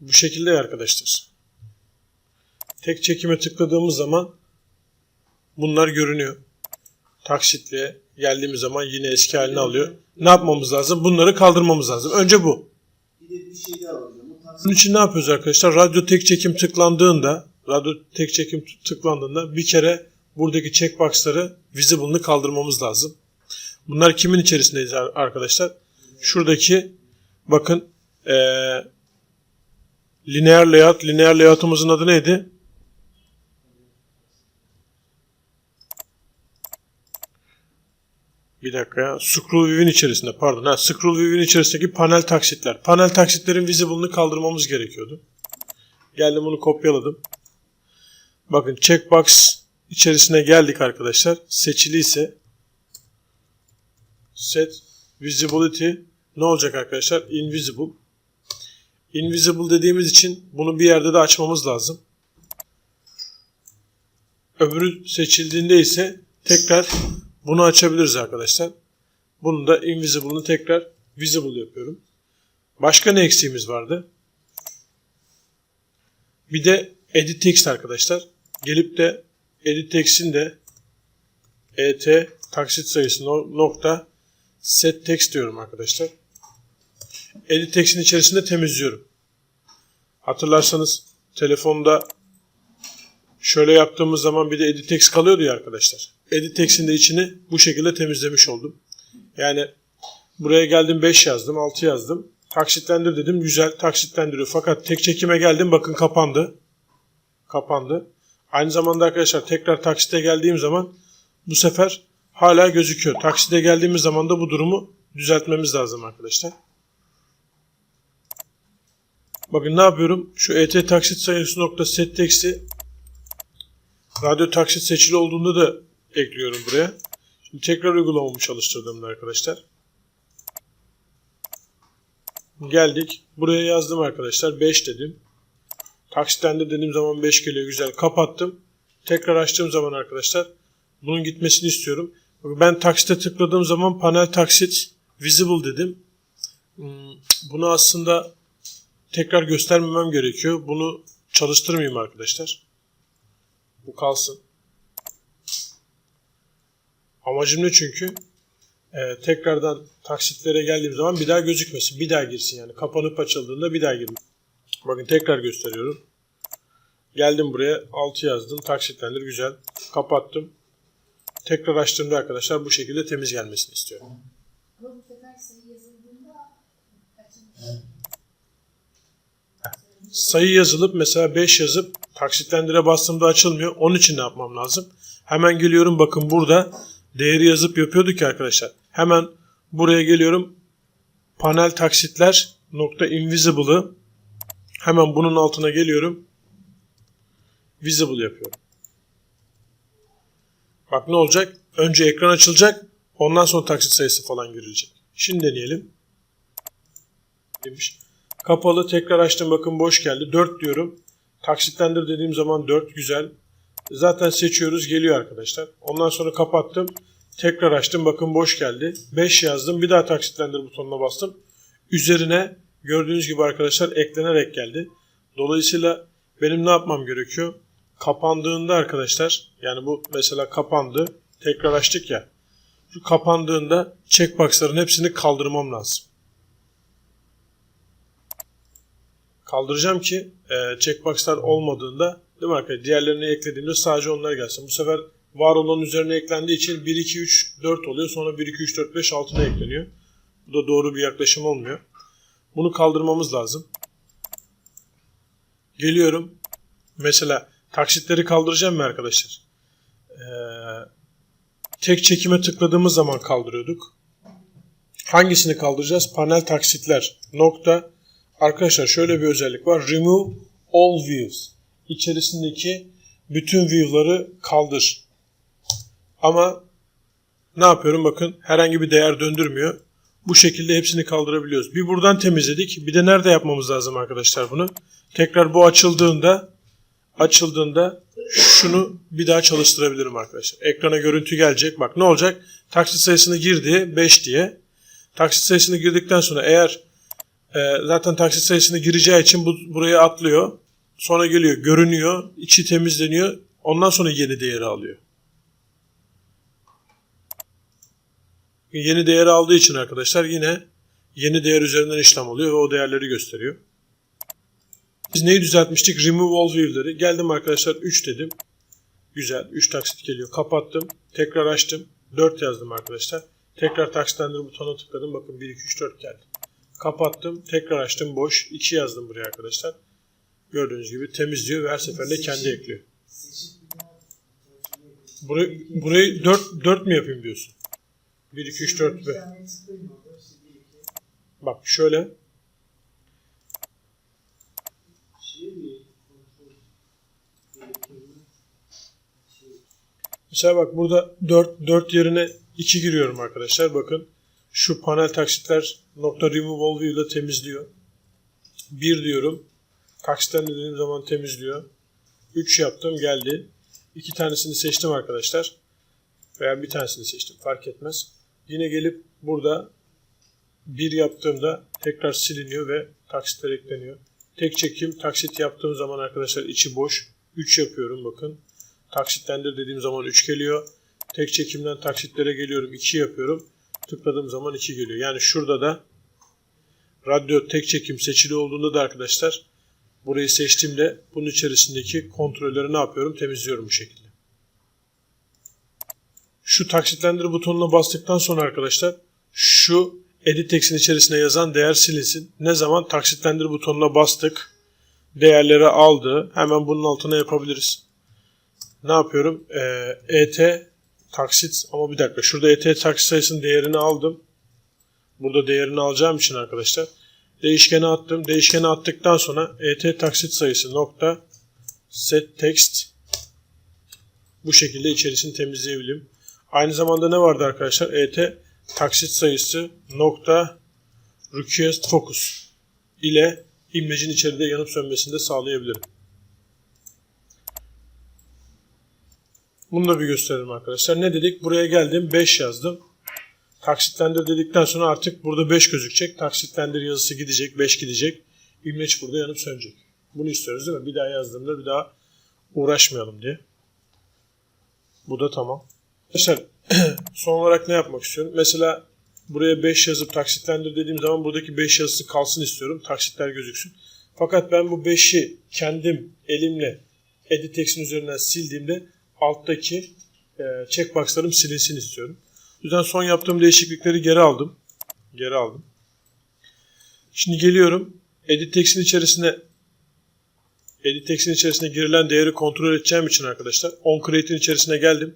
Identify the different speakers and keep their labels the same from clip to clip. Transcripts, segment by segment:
Speaker 1: Bu şekilde arkadaşlar. Tek çekime tıkladığımız zaman bunlar görünüyor. Taksitliğe geldiğimiz zaman yine eski halini alıyor. Ne yapmamız lazım? Bunları kaldırmamız lazım. Önce bu. Bunun için ne yapıyoruz arkadaşlar? Radyo tek çekim tıklandığında, radyo tek çekim tıklandığında bir kere buradaki checkbox'ları visible'ını kaldırmamız lazım. Bunlar kimin içerisindeyiz ar- arkadaşlar? Şuradaki bakın eee linear layout, linear layout'umuzun adı neydi? Bir dakika ya. Scroll View'in içerisinde pardon. Ha, Scroll View'in içerisindeki panel taksitler. Panel taksitlerin visible'ını kaldırmamız gerekiyordu. Geldim bunu kopyaladım. Bakın checkbox içerisine geldik arkadaşlar. Seçili ise set visibility ne olacak arkadaşlar? Invisible. Invisible dediğimiz için bunu bir yerde de açmamız lazım. Öbürü seçildiğinde ise tekrar bunu açabiliriz arkadaşlar. Bunu da invisible'ını tekrar visible yapıyorum. Başka ne eksiğimiz vardı? Bir de edit text arkadaşlar. Gelip de edit text'in de et taksit sayısı no- nokta set text diyorum arkadaşlar. Edit text'in içerisinde temizliyorum. Hatırlarsanız telefonda şöyle yaptığımız zaman bir de edit text kalıyordu ya arkadaşlar. Edit text'in de içini bu şekilde temizlemiş oldum. Yani buraya geldim 5 yazdım, 6 yazdım. Taksitlendir dedim. Güzel taksitlendiriyor. Fakat tek çekime geldim. Bakın kapandı. Kapandı. Aynı zamanda arkadaşlar tekrar taksite geldiğim zaman bu sefer hala gözüküyor. Taksite geldiğimiz zaman da bu durumu düzeltmemiz lazım arkadaşlar. Bakın ne yapıyorum? Şu et taksit sayısı nokta set radyo taksit seçili olduğunda da ekliyorum buraya. Şimdi tekrar uygulamamı çalıştırdığımda arkadaşlar. Geldik. Buraya yazdım arkadaşlar. 5 dedim. Taksitlendir dediğim zaman 5 geliyor. Güzel. Kapattım. Tekrar açtığım zaman arkadaşlar bunun gitmesini istiyorum. Ben taksite tıkladığım zaman panel taksit visible dedim. Hmm, Bunu aslında tekrar göstermemem gerekiyor. Bunu çalıştırmayayım arkadaşlar. Bu kalsın. Amacım ne çünkü? Ee, tekrardan taksitlere geldiğim zaman bir daha gözükmesin. Bir daha girsin yani. Kapanıp açıldığında bir daha girsin. Bakın tekrar gösteriyorum. Geldim buraya 6 yazdım. Taksitlendir güzel. Kapattım. Tekrar açtığımda arkadaşlar bu şekilde temiz gelmesini istiyorum.
Speaker 2: Ama bu sefer sayı yazıldığında açılmış.
Speaker 1: Sayı yazılıp mesela 5 yazıp taksitlendire bastığımda açılmıyor. Onun için ne yapmam lazım? Hemen geliyorum bakın burada değeri yazıp yapıyorduk ya arkadaşlar. Hemen buraya geliyorum. Panel taksitler nokta invisible'ı hemen bunun altına geliyorum. Visible yapıyorum. Bak ne olacak? Önce ekran açılacak. Ondan sonra taksit sayısı falan girilecek. Şimdi deneyelim. Demiş. Kapalı tekrar açtım bakın boş geldi. 4 diyorum. Taksitlendir dediğim zaman 4 güzel. Zaten seçiyoruz geliyor arkadaşlar. Ondan sonra kapattım. Tekrar açtım bakın boş geldi. 5 yazdım. Bir daha taksitlendir butonuna bastım. Üzerine gördüğünüz gibi arkadaşlar eklenerek geldi. Dolayısıyla benim ne yapmam gerekiyor? Kapandığında arkadaşlar yani bu mesela kapandı. Tekrar açtık ya. Şu kapandığında checkbox'ların hepsini kaldırmam lazım. Kaldıracağım ki e, checkbox'lar olmadığında değil mi arkadaşlar? Diğerlerini eklediğimde sadece onlar gelsin. Bu sefer var olan üzerine eklendiği için 1, 2, 3, 4 oluyor. Sonra 1, 2, 3, 4, 5, 6 da ekleniyor. Bu da doğru bir yaklaşım olmuyor. Bunu kaldırmamız lazım. Geliyorum. Mesela taksitleri kaldıracağım mı arkadaşlar? Ee, tek çekime tıkladığımız zaman kaldırıyorduk. Hangisini kaldıracağız? Panel taksitler. Nokta Arkadaşlar şöyle bir özellik var. Remove all views. İçerisindeki bütün view'ları kaldır. Ama ne yapıyorum bakın herhangi bir değer döndürmüyor. Bu şekilde hepsini kaldırabiliyoruz. Bir buradan temizledik. Bir de nerede yapmamız lazım arkadaşlar bunu? Tekrar bu açıldığında açıldığında şunu bir daha çalıştırabilirim arkadaşlar. Ekrana görüntü gelecek. Bak ne olacak? Taksit sayısını girdi 5 diye. Taksit sayısını girdikten sonra eğer Ee, zaten taksit sayısını gireceği için bu, buraya atlıyor. Sonra geliyor, görünüyor, içi temizleniyor. Ondan sonra yeni değeri alıyor. Yeni değeri aldığı için arkadaşlar yine yeni değer üzerinden işlem oluyor ve o değerleri gösteriyor. Biz neyi düzeltmiştik? Remove all view'leri. Geldim arkadaşlar 3 dedim. Güzel. 3 taksit geliyor. Kapattım. Tekrar açtım. 4 yazdım arkadaşlar. Tekrar taksitlendir butonuna tıkladım. Bakın 1, 2, 3, 4 geldi. Kapattım. Tekrar açtım. Boş. 2 yazdım buraya arkadaşlar. Gördüğünüz gibi temizliyor ve her seferinde kendi ekliyor. Burayı, burayı 4, 4 mü yapayım diyorsun? 1, 2, 3, 4
Speaker 3: Bir
Speaker 1: ve bak şöyle. Mesela bak burada 4, 4 yerine 2 giriyorum arkadaşlar. Bakın şu panel taksitler nokta remove all view ile temizliyor. 1 diyorum. Taksitten dediğim zaman temizliyor. 3 yaptım geldi. 2 tanesini seçtim arkadaşlar. Veya bir tanesini seçtim fark etmez. Yine gelip burada 1 yaptığımda tekrar siliniyor ve taksitler ekleniyor. Tek çekim taksit yaptığım zaman arkadaşlar içi boş. 3 yapıyorum bakın. Taksitlendir dediğim zaman 3 geliyor. Tek çekimden taksitlere geliyorum 2 yapıyorum. Tıkladığım zaman 2 geliyor. Yani şurada da radyo tek çekim seçili olduğunda da arkadaşlar burayı seçtiğimde bunun içerisindeki kontrolleri ne yapıyorum? Temizliyorum bu şekilde. Şu taksitlendir butonuna bastıktan sonra arkadaşlar şu edit text'in içerisine yazan değer silinsin. Ne zaman taksitlendir butonuna bastık. Değerleri aldı. Hemen bunun altına yapabiliriz ne yapıyorum? Ee, ET taksit ama bir dakika şurada ET taksit sayısının değerini aldım. Burada değerini alacağım için arkadaşlar değişkene attım. Değişkene attıktan sonra ET taksit sayısı nokta set text bu şekilde içerisini temizleyebilirim. Aynı zamanda ne vardı arkadaşlar? ET taksit sayısı nokta request focus ile imlecin içeride yanıp sönmesini de sağlayabilirim. Bunu da bir gösterelim arkadaşlar. Ne dedik? Buraya geldim. 5 yazdım. Taksitlendir dedikten sonra artık burada 5 gözükecek. Taksitlendir yazısı gidecek. 5 gidecek. İmleç burada yanıp sönecek. Bunu istiyoruz değil mi? Bir daha yazdığımda bir daha uğraşmayalım diye. Bu da tamam. Arkadaşlar son olarak ne yapmak istiyorum? Mesela buraya 5 yazıp taksitlendir dediğim zaman buradaki 5 yazısı kalsın istiyorum. Taksitler gözüksün. Fakat ben bu 5'i kendim elimle editex'in üzerinden sildiğimde alttaki e, checkboxlarım silinsin istiyorum. O yüzden son yaptığım değişiklikleri geri aldım. Geri aldım. Şimdi geliyorum. Edit text'in içerisine Edit text'in içerisine girilen değeri kontrol edeceğim için arkadaşlar on create'in içerisine geldim.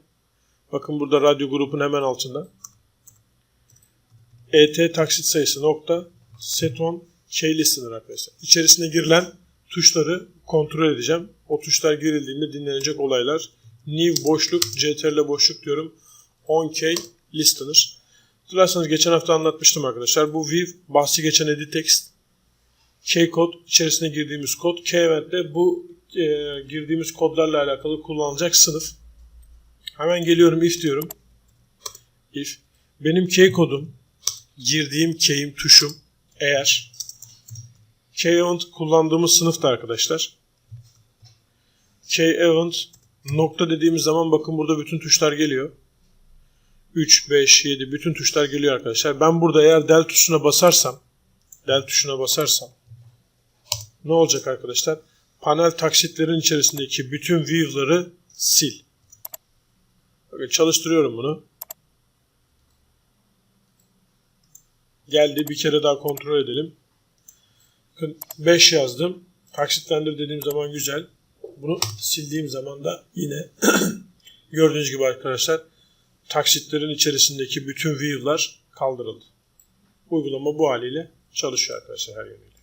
Speaker 1: Bakın burada radyo grubun hemen altında. ET taksit sayısı nokta set on key listener arkadaşlar. İçerisine girilen tuşları kontrol edeceğim. O tuşlar girildiğinde dinlenecek olaylar new boşluk, ctrl boşluk diyorum. 10k listener. Hatırlarsanız geçen hafta anlatmıştım arkadaşlar. Bu view bahsi geçen edit text. K kod içerisine girdiğimiz kod. K event de bu e, girdiğimiz kodlarla alakalı kullanılacak sınıf. Hemen geliyorum if diyorum. If benim K kodum girdiğim K'im tuşum eğer K event kullandığımız sınıfta arkadaşlar. K event Nokta dediğimiz zaman bakın burada bütün tuşlar geliyor. 3, 5, 7 bütün tuşlar geliyor arkadaşlar. Ben burada eğer del tuşuna basarsam del tuşuna basarsam ne olacak arkadaşlar? Panel taksitlerin içerisindeki bütün view'ları sil. Bakın çalıştırıyorum bunu. Geldi bir kere daha kontrol edelim. Bakın 5 yazdım. Taksitlendir dediğim zaman güzel. Bunu sildiğim zaman da yine gördüğünüz gibi arkadaşlar taksitlerin içerisindeki bütün view'lar kaldırıldı. Uygulama bu haliyle çalışıyor arkadaşlar her yönüyle.